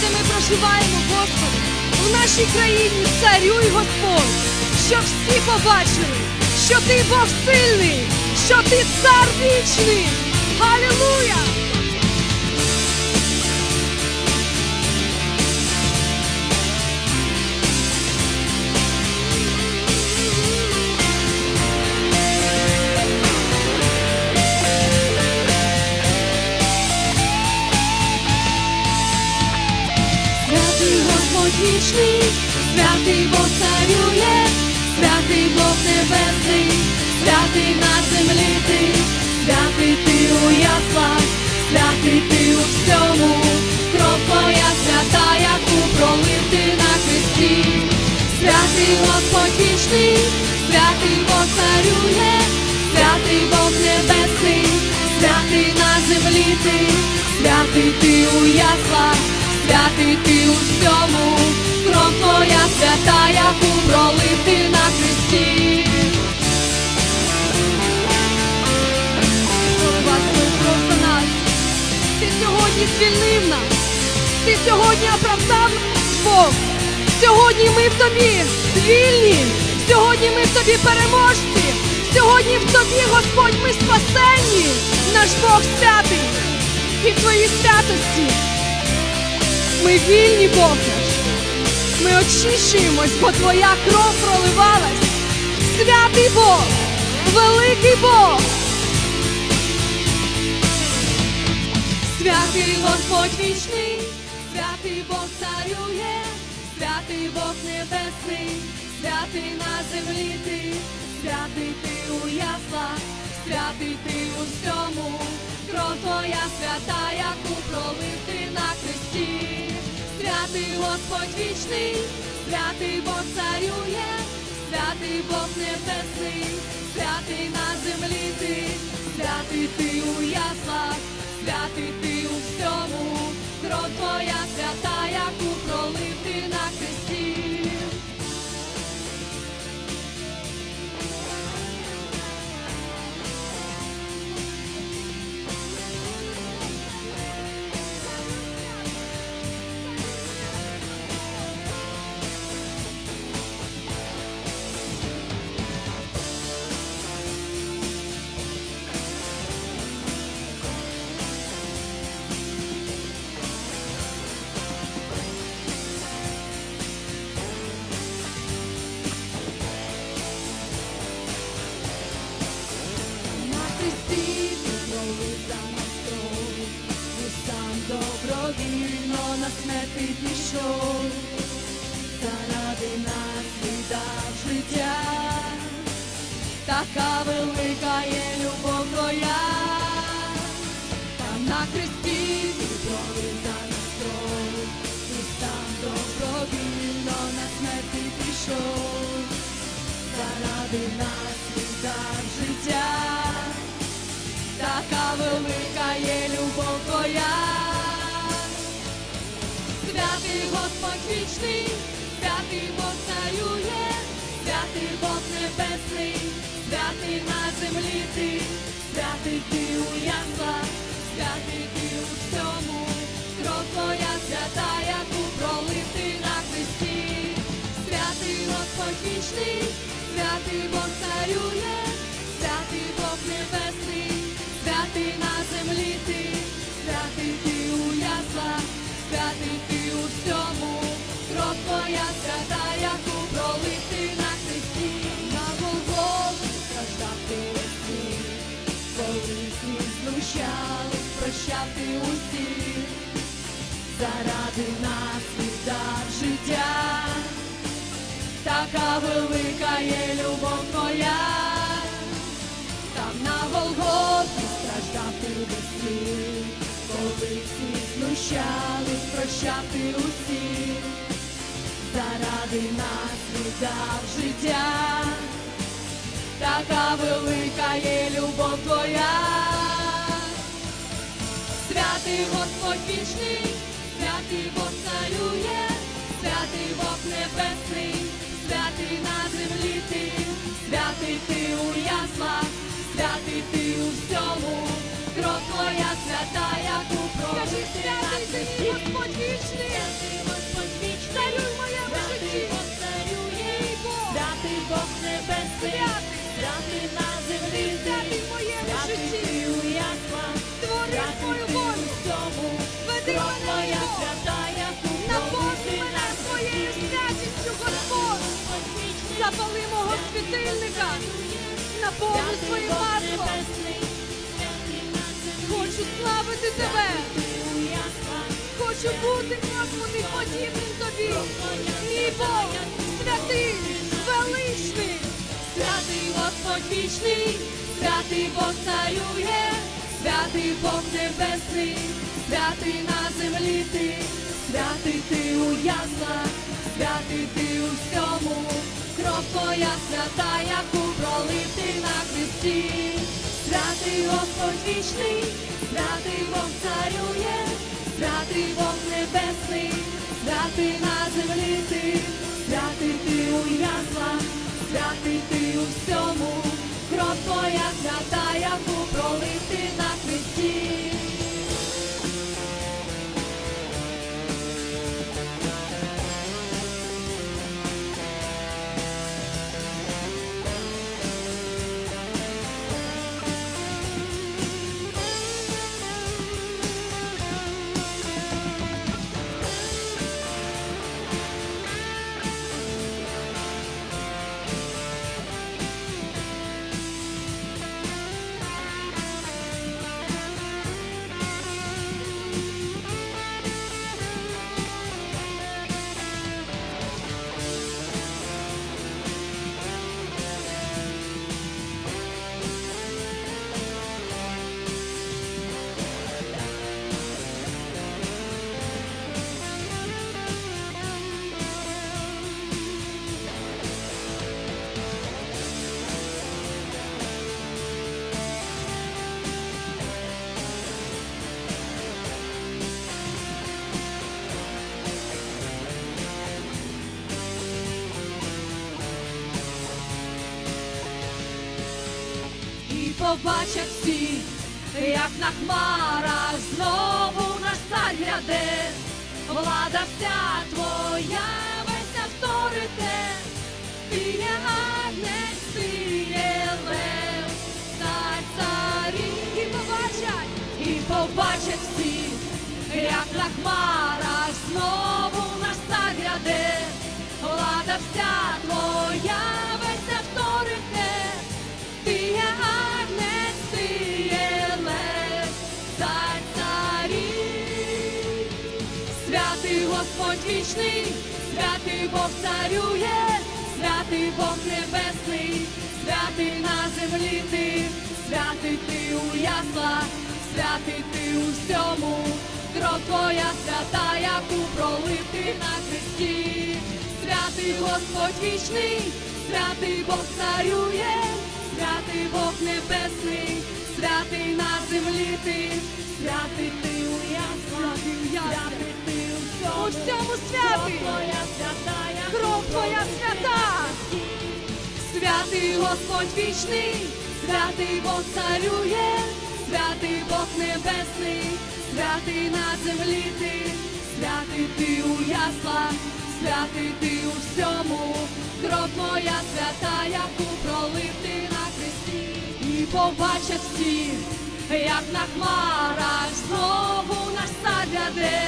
де ми проживаємо, Господи, в нашій країні царюй Господь, щоб всі побачили, що ти Бог сильний, що ти цар вічний. Халілуя! Вічний, святий Бог царює, святий Бог небесний, святий на землі ти, святий ти у яслах, святий ти у всьому, кров твоя свята, яку пролив ти на хресті. Святий Господь вічний, святий Бог царює, святий Бог небесний, святий на землі ти, святий ти у яслах, святий ти у всьому, кров твоя свята, яку пролив ти на. Просто нас. Ти сьогодні звільнив нас. Ти сьогодні оправдав Бог. Сьогодні ми в тобі вільні. Сьогодні ми в тобі переможці. Сьогодні в тобі, Господь, ми спасенні. Наш Бог святий. І в твоїй святості. Ми вільні, Бог наш. Ми очищуємось, бо твоя кров проливалась. Святий Бог, великий Бог. Святий Господь вічний, святий Бог царює, святий Бог небесний, святий на землі ти, святий ти у яслах, святий ти у всьому, кров твоя свята, яку пролив ти на хресті. Святий Господь вічний, святий Бог царює, святий Бог небесний, святий на землі ти, святий ти у яслах, святий ти у всьому, кров твоя свята, яку добровільно на смерть ти пішов, заради нас віддав життя, така велика є любов твоя, там на хресті пролив за нас кров, і сам добровільно на смерть ти пішов заради нас віддав життя, така велика є любов твоя. Святий Господь вічний, святий Бог небесний, святий на землі ти, святий ти у яслах, у всьому, кров свята, яку пролив ти на хресті. Святий Господь святий Бог святий Бог небесний, святий на землі ти, святий ти у святий твоя свята, яку пролив на хресті, на Голгофі страждав ти коли всі знущались, прощав ти усіх, заради нас життя. Така велика є любов твоя, там на Голгофі страждав ти без слів, коли всі знущались, прощав ти усіх, заради нас віддав життя, така велика є любов твоя. Святий Господь вічний, святий Бог царює, святий Бог небесний, святий на землі ти, святий ти у яслах, святий ти у всьому, кров твоя свята, яку пролив ти на Святий Господь вічний, святий Господь вічний, Бог небесний, Святий. на землі ти, Святий в моєму житті. Твори у волю. Веди мене, яку Наповни мене своєю святістю, Господь. Запали мого світильника. Наповни своїм маслом. на Хочу славити тебе. Хочу бути, Господи, подібним тобі. Мій Бог, святий, величний. Святий Господь вічний, святий Бог царює, святий Бог небесний, святий на землі ти, святий ти у яслах, святий ти у всьому, кров твоя свята, яку пролив ти на хресті. Святий Господь вічний, святий Бог царює, святий Бог небесний, святий на землі ти, святий ти у яслах, святий ти у всьому, кров твоя свята, яку пролив ти на хресті. Побачать всі, як на хмарах знову наш цар гряде, влада вся твоя, весь авторитет, є агнець, ти є лев, цар царів, і побачать, і побачать всі, як на хмарах знову наш цар гряде, влада вся твоя, Бог царює, святий Бог небесний, святий на землі ти, святий ти у яслах, святий ти у всьому, кров твоя свята, яку пролив ти на хресті. Святий Господь вічний, святий Бог царює, святий Бог небесний, святий на землі ти, святий ти у яслах, святий ти у всьому, У кров твоя свята. Святий Господь вічний, святий Бог царює, святий Бог небесний, святий на землі ти, святий ти у яслах, святий ти у всьому, кров твоя свята, яку пролив ти на хресті, і побачать всі, як на хмарах знову наш цар гряде,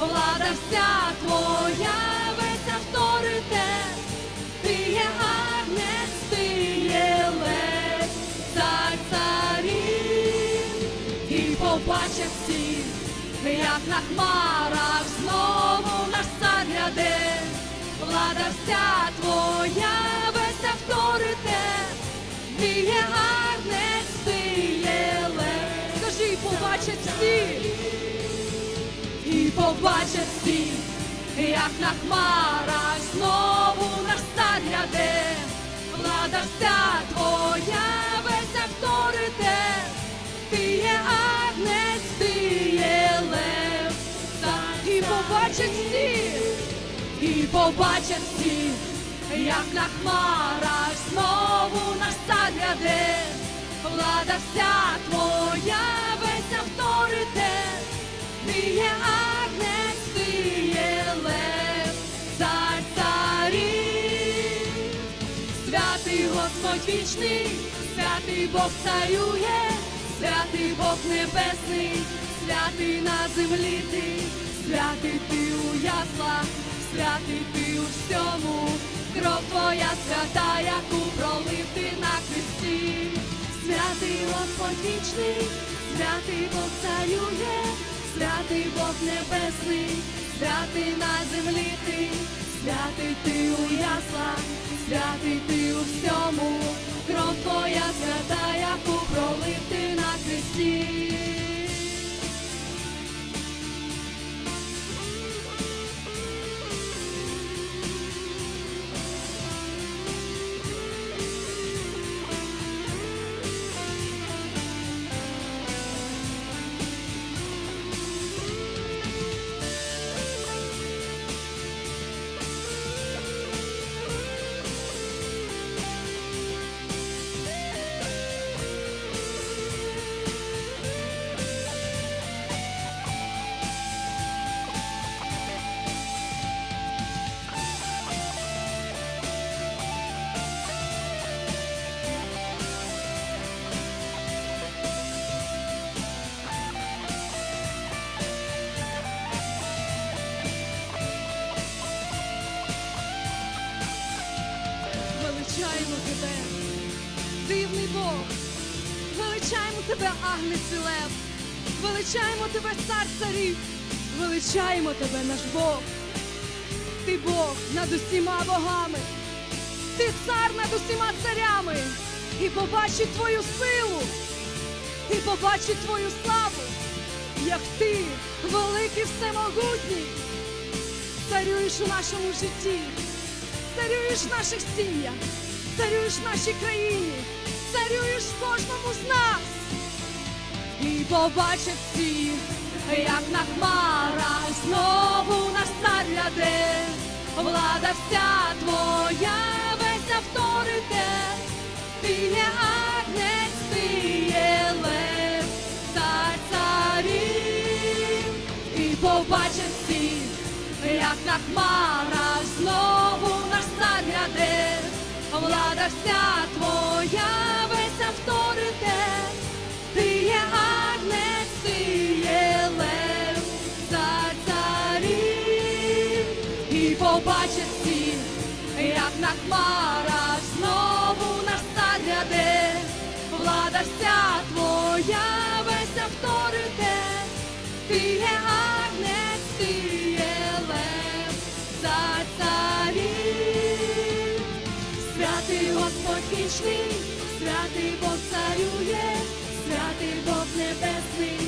влада вся твоя, весь авторитет. Ти є агнець, ти є лев, цар царів, і побачать всі, як на хмарах знову наш цар гряде, влада вся твоя, весь авторитет, ти є агнець, ти є лев. Скажи, побачать всі. І побачать всі, як на хмарах знову наш цар гряде, влада вся твоя, весь авторитет, ти є агнець, ти є лев, цар І побачать всі. і побачать всі, як на хмарах знову наш цар гряде, влада вся твоя, весь авторитет, є вічний, святий Бог царює, святий Бог небесний, святий на землі ти, святий ти у яслах, святий ти у всьому, кров твоя свята, яку пролив ти на хресті. Святий Господь вічний, святий Бог царює, святий Бог небесний, святий на землі ти, святий ти у яслах, святий ти у всьому, кров твоя свята, яку пролив ти на хресті. Величаємо тебе, дивний Бог, величаємо тебе, Агнець і Лев, величаємо тебе, цар царів, величаємо тебе, наш Бог. Ти Бог над усіма богами, ти цар над усіма царями, і побачить твою силу, і побачить твою славу, як ти, великий всемогутній, царюєш у нашому житті. Царюєш в наших сім'ях, в нашій країні, царюєш кожному з нас. І побачать всі, як на хмарах знову наш цар влада вся твоя, весь авторитет, ти є агнець, ти є лев, цар царів, і побачать всі, як на хмарах влада вся твоя, весь авторитет. Ти є агнець, ти є лев, цар царів, і побачать всі, як на хмарах знову цар влада вся твоя, Вічний, святий Бог царює, святий Бог небесний,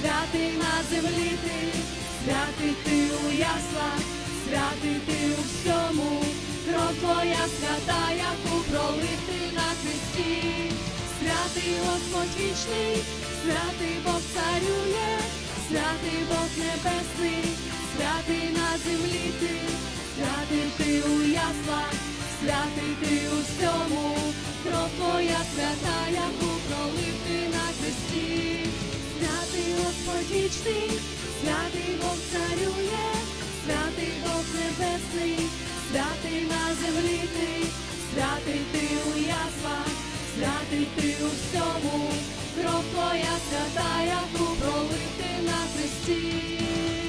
святий на землі ти, святий ти у яслах, святий ти у всьому, кров твоя свята, яку пролив ти на хресті. Святий Господь вічний, святий Бог царює, святий Бог небесний, святий на землі ти, святий ти у яслах, святий ти у всьому, кров твоя свята, яку пролив ти на хресті. Святий Господь вічний, святий Бог царює, святий Бог небесний, святий на землі ти, святий ти у яслах, святий ти у всьому, кров твоя свята, яку пролив ти на хресті.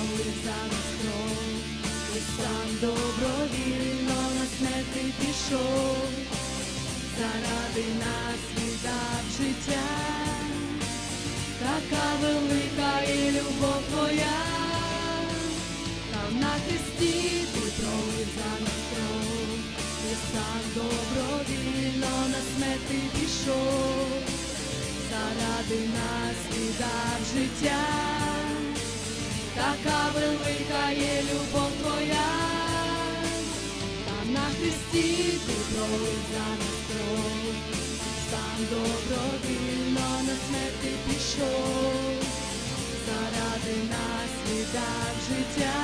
Пролив за нас кров, і сам добровільно на смерти пішов, заради нас віддав життя, така велика і любов твоя, там на хресті ти пролив за нас кров, і сам добровільно на смерти пішов, заради нас віддав життя, така велика є любов твоя, там на хресті ти за нас кров, сам добровільно на смерти пішов, заради нас віддав життя,